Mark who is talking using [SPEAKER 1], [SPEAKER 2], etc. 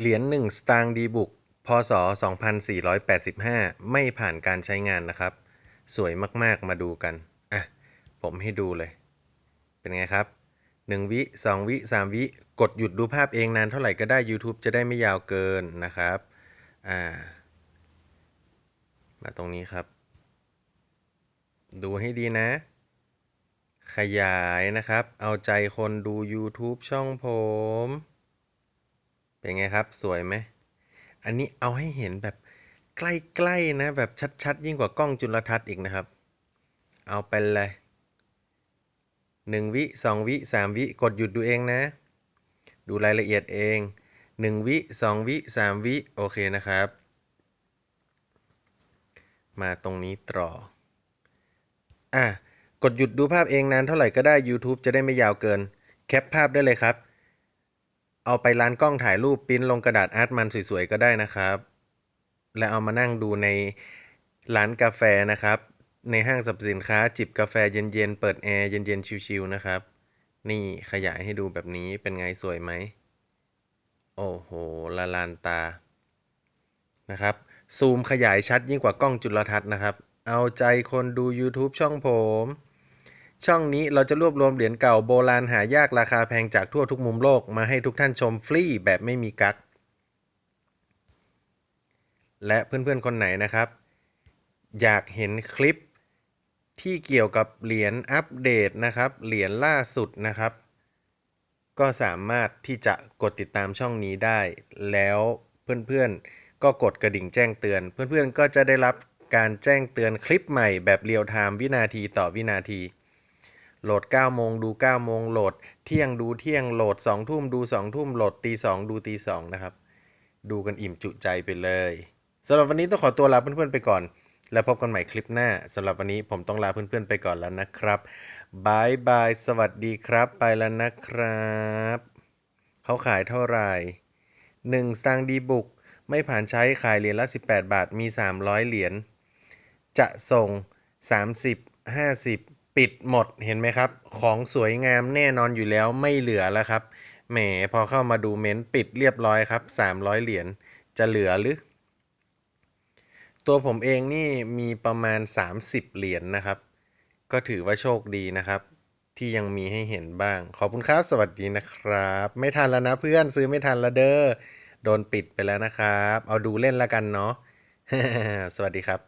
[SPEAKER 1] เหรียญ1สตางค์ดีบุก พศ 2485 ไม่ผ่านการใช้งานนะครับ สวยมากๆมาดูกัน อะ ผมให้ดูเลย เป็นไงครับ 1 วิ 2 วิ 3 วิ กดหยุดดูภาพเองนานเท่าไหร่ก็ได้ YouTube จะได้ไม่ยาวเกินนะครับ อ่า มาตรงนี้ครับ ดูให้ดีนะ ขยายนะครับ เอาใจคนดู YouTube ช่องผม เป็นไงครับสวยไหม อันนี้เอาให้เห็นแบบใกล้ๆนะแบบชัดๆ ยิ่งกว่ากล้องจุลทรรศน์อีกนะครับ เอาไปเลยหนึ่งวิสองวิสามวิกดหยุดดูเองนะ ดูรายละเอียดเองหนึ่งวิสองวิสามวิโอเคนะครับ มาตรงนี้ต่ออะกดหยุดดูภาพเองนานเท่าไหร่ก็ได้ YouTube จะได้ไม่ยาวเกิน แคปภาพได้เลยครับ เอาไปร้านกล้องถ่ายรูปปิ้นลงกระดาษอาร์ตมันสวยๆก็ได้นะครับ แล้วเอามานั่งดูในร้านกาแฟนะครับ ในห้างสรรพสินค้าจิบกาแฟเย็นๆ เปิดแอร์เย็นๆ ชิวๆนะครับ นี่ขยายให้ดูแบบนี้เป็นไงสวยไหม โอ้โหละลานตา นะครับ ซูมขยายชัดยิ่งกว่ากล้องจุลทรรศน์นะครับ เอาใจคนดู YouTube ช่องผม ช่องนี้เราจะรวบรวมเหรียญเก่าโบราณหายากราคาแพงจากทั่วทุกมุมโลกมาให้ทุกท่านชมฟรีแบบไม่มีกัก และเพื่อนๆคนไหนนะครับ อยากเห็นคลิปที่เกี่ยวกับเหรียญอัปเดตนะครับ เหรียญล่าสุดนะครับ ก็สามารถที่จะกดติดตามช่องนี้ได้ แล้วเพื่อนๆก็กดกระดิ่งแจ้งเตือน เพื่อนๆก็จะได้รับการแจ้งเตือนคลิปใหม่แบบเรียลไทม์วินาทีต่อวินาที โหลด 9 โมงดู 9 โมง โหลด เที่ยงดูเที่ยง โหลด 2 ทุ่มดู 2 ทุ่ม โหลดตี 2 ดูตี 2 นะครับ ดูกันอิ่มจุใจไปเลยสำหรับวันนี้ต้องขอตัวลาเพื่อนๆไปก่อน แล้วพบกันใหม่คลิปหน้าสำหรับวันนี้ผมต้องลาเพื่อนๆไปก่อนแล้วนะครับบายบาย สวัสดีครับ ไปแล้วนะครับ เขาขายเท่าไหร่1สตางค์ดีบุก ไม่ผ่านใช้ขายเหรียญละ 18 บาท มี 300 เหรียญ จะส่ง 30 50 ปิดหมดเห็นไหมครับ ของสวยงามแน่นอนอยู่แล้วไม่เหลือแล้วครับแหมพอเข้ามาดูเม้นต์ปิดเรียบร้อยครับ 300 เหรียญจะเหลือหรือ ตัวผมเองนี่มีประมาณ 30 เหรียญนะครับ ก็ถือว่าโชคดีนะครับ ที่ยังมีให้เห็นบ้าง ขอบคุณครับ สวัสดีนะครับ ไม่ทันแล้วนะเพื่อนซื้อไม่ทันละเด้อโดนปิดไปแล้วนะครับ เอาดูเล่นล้วกันเนาะสวัสดีครับ